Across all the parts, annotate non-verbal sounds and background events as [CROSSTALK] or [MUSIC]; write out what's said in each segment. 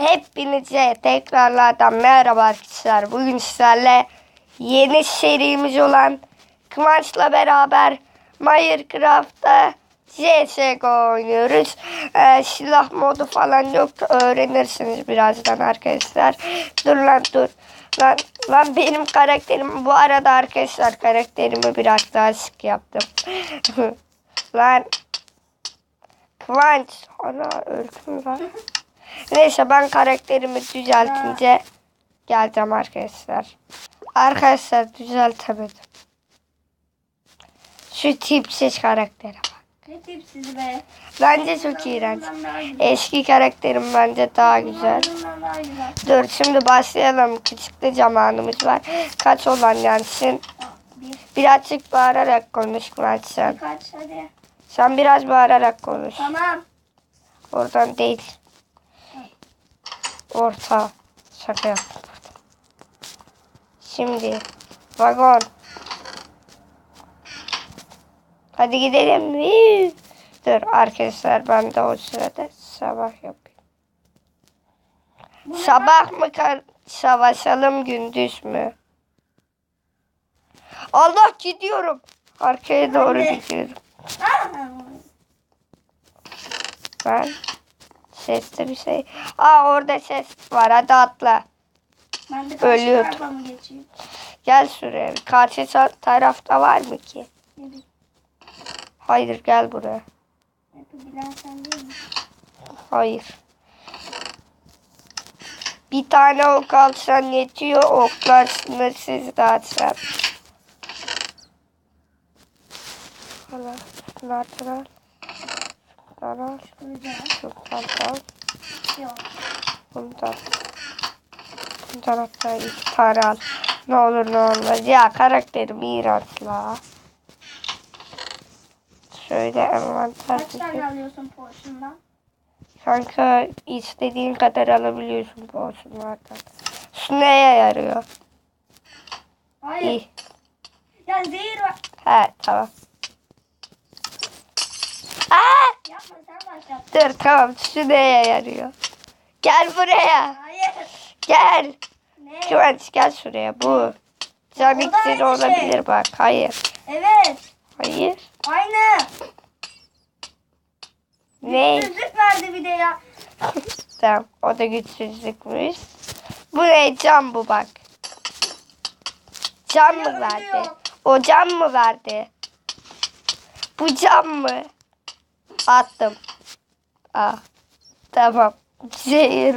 Hepinize tekrarlardan merhaba arkadaşlar. Bugün sizlerle yeni serimiz olan Kıvanç'la beraber Minecraft'ta CSGO oynuyoruz. Ee, silah modu falan yok. Öğrenirsiniz birazdan arkadaşlar. Dur lan dur. Lan, lan benim karakterim bu arada arkadaşlar karakterimi biraz daha sık yaptım. [LAUGHS] lan Kıvanç. Ana öldüm lan. [LAUGHS] Neyse ben karakterimi düzeltince geleceğim arkadaşlar. Arkadaşlar düzeltemedim. Şu tipsiz karaktere bak. Ne tipsiz be. Bence çok iğrenç. Eski karakterim bence daha güzel. Dur şimdi başlayalım. Küçük de zamanımız var. Kaç olan Bir, Birazcık bağırarak konuş sen. kaç hadi. Sen biraz bağırarak konuş. Tamam. Oradan değil. Orta. Şaka yaptım. Şimdi. Vagon. Hadi gidelim. Dur arkadaşlar ben de o sırada sabah yapayım. Sabah mı savaşalım gündüz mü? Allah gidiyorum. Arkaya doğru gidiyorum. Ben sesli bir şey. Aa orada ses var. Hadi atla. Ben de karşı tarafa mı geçeyim? Gel şuraya. Karşı ta- tarafta var mı ki? Bileyim. Hayır gel buraya. Yapabilen sen değil mi? Hayır. Bir tane ok alsan yetiyor. Oklar sınırsız dağıtsan. Hala şunlardan al. Şunlardan al. Şunlardan al. Yok. Bundan. Bundan hatta iki tane al. Ne olur ne olmaz. Ya karakterim iğrenç la. Şöyle envanter Kaç tane alıyorsun poşundan? Kanka istediğin kadar alabiliyorsun bu olsunlardan. Şu neye yarıyor? Hayır. İyi. Ya zehir var. He tamam. Aa, Yapma sen başlat. dur tamam şu neye yarıyor? Gel buraya. Hayır. Gel. Ne? Güvenç gel şuraya bu. Cam iksiri aynı şey. olabilir bak. Hayır. Evet. Hayır. Aynı. Ne? Güçsüzlük verdi bir de ya. tamam o da güçsüzlükmüş. Bu ne cam bu bak. Cam mı verdi? O cam mı verdi? Bu cam mı? Attım. Aa, tamam. Zehir.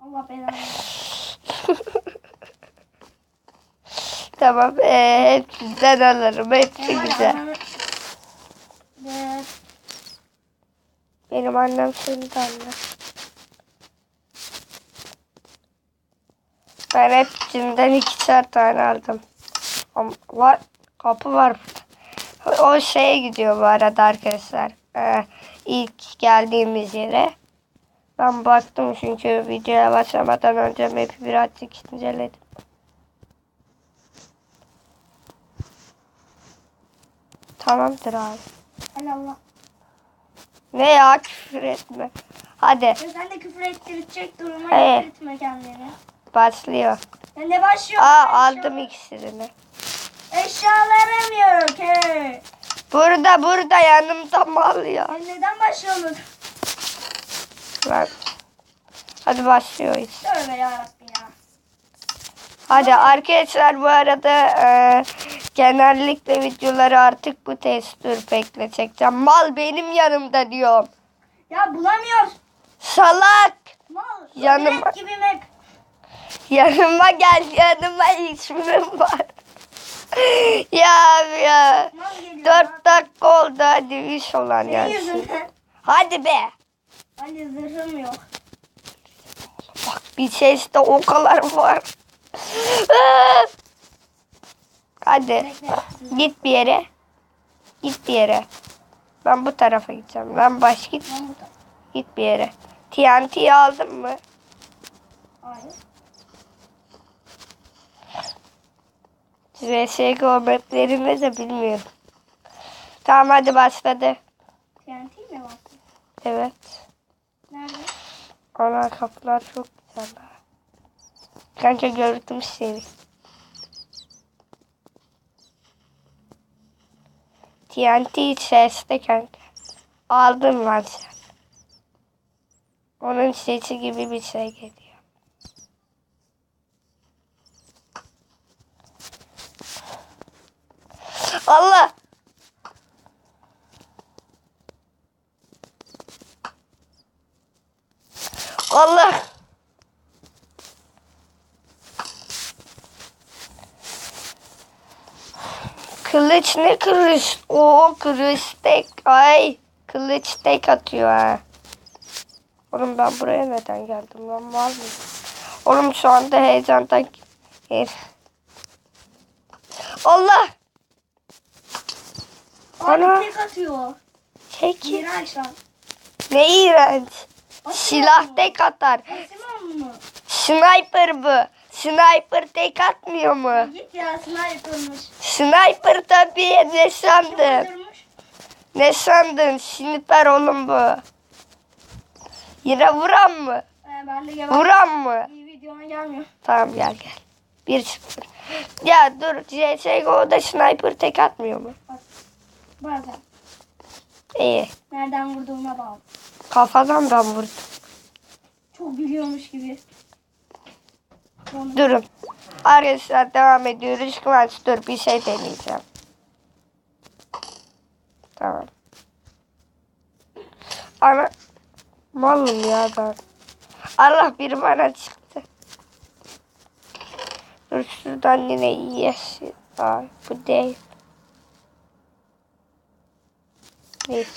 Allah belanı. [LAUGHS] tamam. Ee, hepsinden alırım. Hepsi Benim güzel. Benim annem seni de anlar. Ben hepsinden ikişer tane aldım. Ama var, kapı var. O şeye gidiyor bu arada arkadaşlar. Ee, ilk geldiğimiz yere. Ben baktım çünkü videoya başlamadan önce map'i birazcık inceledim. Tamamdır abi. Hay Allah. Ne ya küfür etme. Hadi sen de küfür ettirecek duruma Hey. getirtme kendini. başlıyor. Ne başlıyor? Aa aldım iksirini. Eşyalarım yok. Burada burada yanımda mal ya. Ya neden başlıyorsunuz? Bak. Hadi başlıyoruz. Tövbe yarabbim ya. Hadi arkadaşlar bu arada e, genellikle videoları artık bu testür pekle çekeceğim. Mal benim yanımda diyorum. Ya bulamıyoruz. Salak. Mal. Yanıma- gibi. Yanıma gel yanıma ismim var. [LAUGHS] ya ya. Dört dakika oldu hadi iş olan Senin yani. yüzünden. Hadi be. Hani zırhım yok. Bak bir seste o kadar var. [LAUGHS] Hadi git bir yere. Git bir yere. Ben bu tarafa gideceğim. Lan baş git. Ben. Git bir yere. TNT'yi aldın mı? Hayır. CSGO maplerini de bilmiyorum. Tamam hadi başladı. TNT mi var? Evet. Nerede? Ana kapılar çok güzel. ha. Kanka gördüm seni. TNT sesli kanka. Aldın lan sen. Onun sesi gibi bir şey geliyor. Allah! Allah! Kılıç ne kılıç? Oo kılıç tek. Ay kılıç tek atıyor ha. Oğlum ben buraya neden geldim lan var mı? Oğlum şu anda heyecandan... Her- Abi Ana. tek atıyor. Çekil. İğrenç lan. Ne iğrenç. Silah mu? tek atar. Sniper bu. Sniper tek atmıyor mu? Git ya sniper'mış. Sniper tabii ne sandın? Ne sandın? Sniper oğlum bu. Yine vuran mı? Ee. Vuran mı? İyi videoma gelmiyor. Tamam gel gel. 1-0. Ya dur CSGO'da sniper tek atmıyor mu? Bazen. İyi. Nereden vurduğuna bağlı. Kafadan ben vurdum. Çok biliyormuş gibi. Onu- Durun. Arkadaşlar devam ediyoruz. Kıvanç dur bir şey deneyeceğim. Tamam. Ana malım ya ben. Allah biri bana çıktı. Dur şuradan yine yeşil. Ay bu değil. Neyse.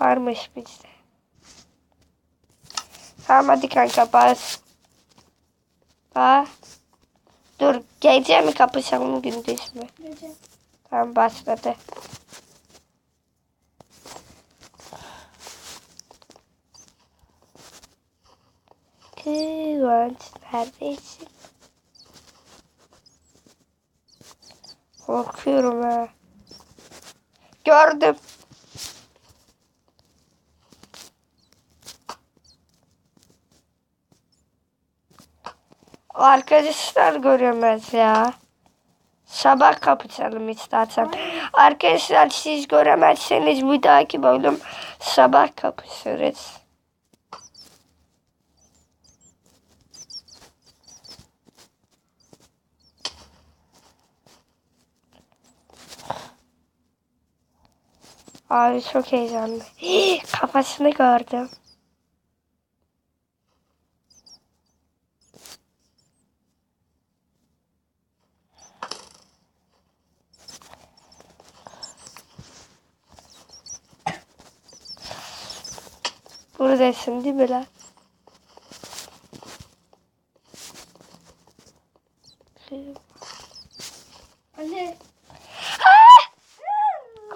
Varmış bizde. Tamam hadi kanka bas. Aa. Dur gece mi kapışalım gündüz mü? Gece. Tamam başladı. Kıvanç neredesin? Korkuyorum ha. Gördüm. Arkadaşlar göremez ya. Sabah kapışalım istersen. Arkadaşlar siz göremezseniz bir dahaki bölüm sabah kapışırız. Abi çok heyecanlı. Hii, [GASPS] kafasını gördüm. Buradasın değil mi lan? Anne.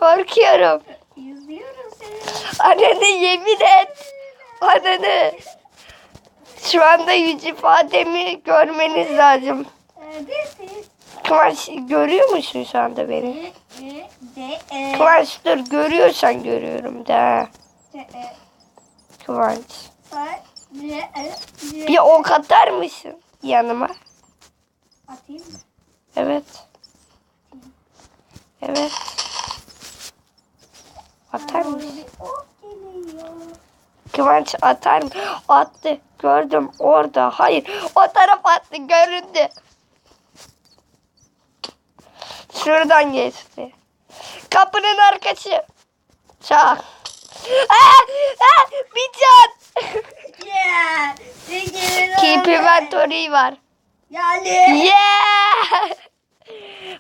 Korkuyorum. Annene yemin et. Annene. Şu anda yüz ifademi görmeniz lazım. Kıvanç görüyor musun şu anda beni? Kıvanç dur görüyorsan görüyorum da. Kıvanç. Bir ok atar mısın yanıma? Atayım mı? Evet. Evet. Atar mısın? Kıvanç atar mı? Attı. Gördüm orada. Hayır. O taraf attı. Göründü. Şuradan geçti. Kapının arkası. Çak. Aa, aa, bir can. Yeah. Keep inventory var. Yani. Yeah.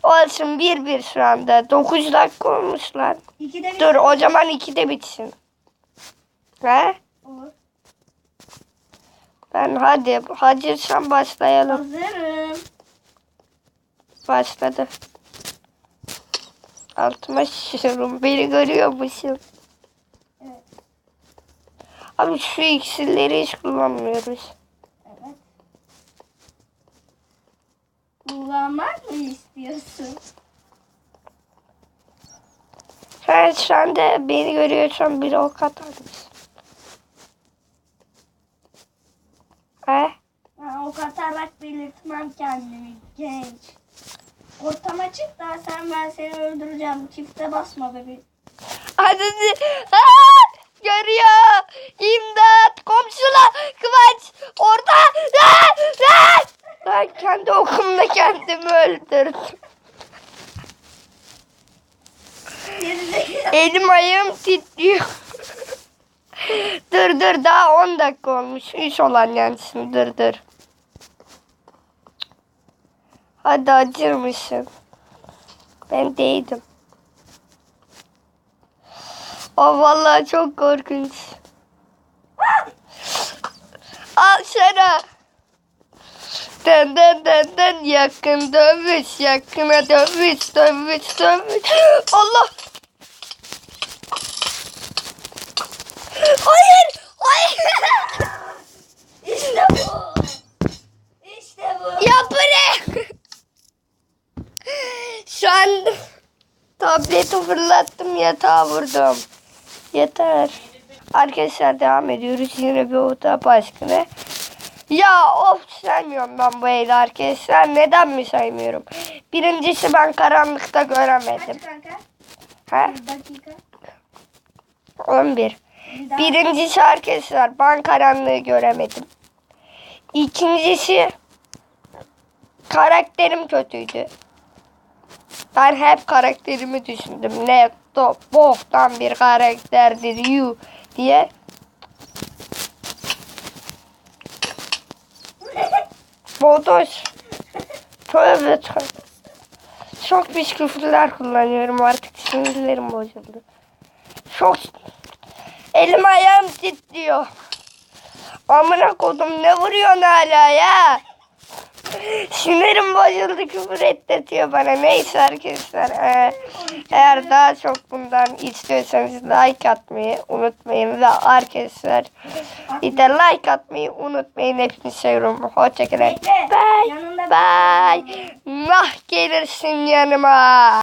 Olsun bir bir şu anda. 9 dakika olmuş lan. İkide bir. Dur o zaman 2'de bitsin. Olur. Ben hadi hazırsan başlayalım. Hazırım. Başladı. Altıma şişiyorum. Beni görüyor musun? Evet. Abi şu iksirleri hiç kullanmıyoruz. Evet. Kullanmak mı istiyorsun? Sen, sen de beni görüyorsan bir ok atar kendimi genç. Ortama çık da sen ben seni öldüreceğim. Çifte basma bebeğim. Hadi. Aa, görüyor. İmdat. Komşular. Kıvanç. Orada. Aa, aa. Ben kendi okumda kendimi öldürdüm. Elim ayağım titriyor. Dur daha 10 dakika olmuş. İş olan yansın dur dur. Hadi acır mısın? Ben değildim. O vallahi çok korkunç. Al sana. Dön dön dön dön yakın dövüş yakına dövüş dövüş dövüş. Allah. Hayır hayır. İşte bu. İşte bu. Ya bu ne? Şu an tableti fırlattım yatağa vurdum. Yeter. Arkadaşlar devam ediyoruz. Yine bir oda başkanı. Ya of sevmiyorum ben bu evi arkadaşlar. Neden mi sevmiyorum? Birincisi ben karanlıkta göremedim. Kaç kanka? Ha? Bir dakika. 11. Daha. Birincisi arkadaşlar ben karanlığı göremedim. İkincisi karakterim kötüydü. Ben hep karakterimi düşündüm. Ne to boktan bir karakterdir you diye. Bodoş. Tövbe tövbe. Çok pis küfürler kullanıyorum artık sinirlerim bozuldu. Çok Elim ayağım titriyor. Amına kodum ne vuruyorsun hala ya? Sinirim bozuldu küfür ettirtiyor bana. Neyse arkadaşlar. eee, eğer daha çok bundan istiyorsanız like atmayı unutmayın. Ve arkadaşlar bir de like atmayı unutmayın. Hepinizi seviyorum. Hoşçakalın. Bye. Bye. Nah gelirsin yanıma.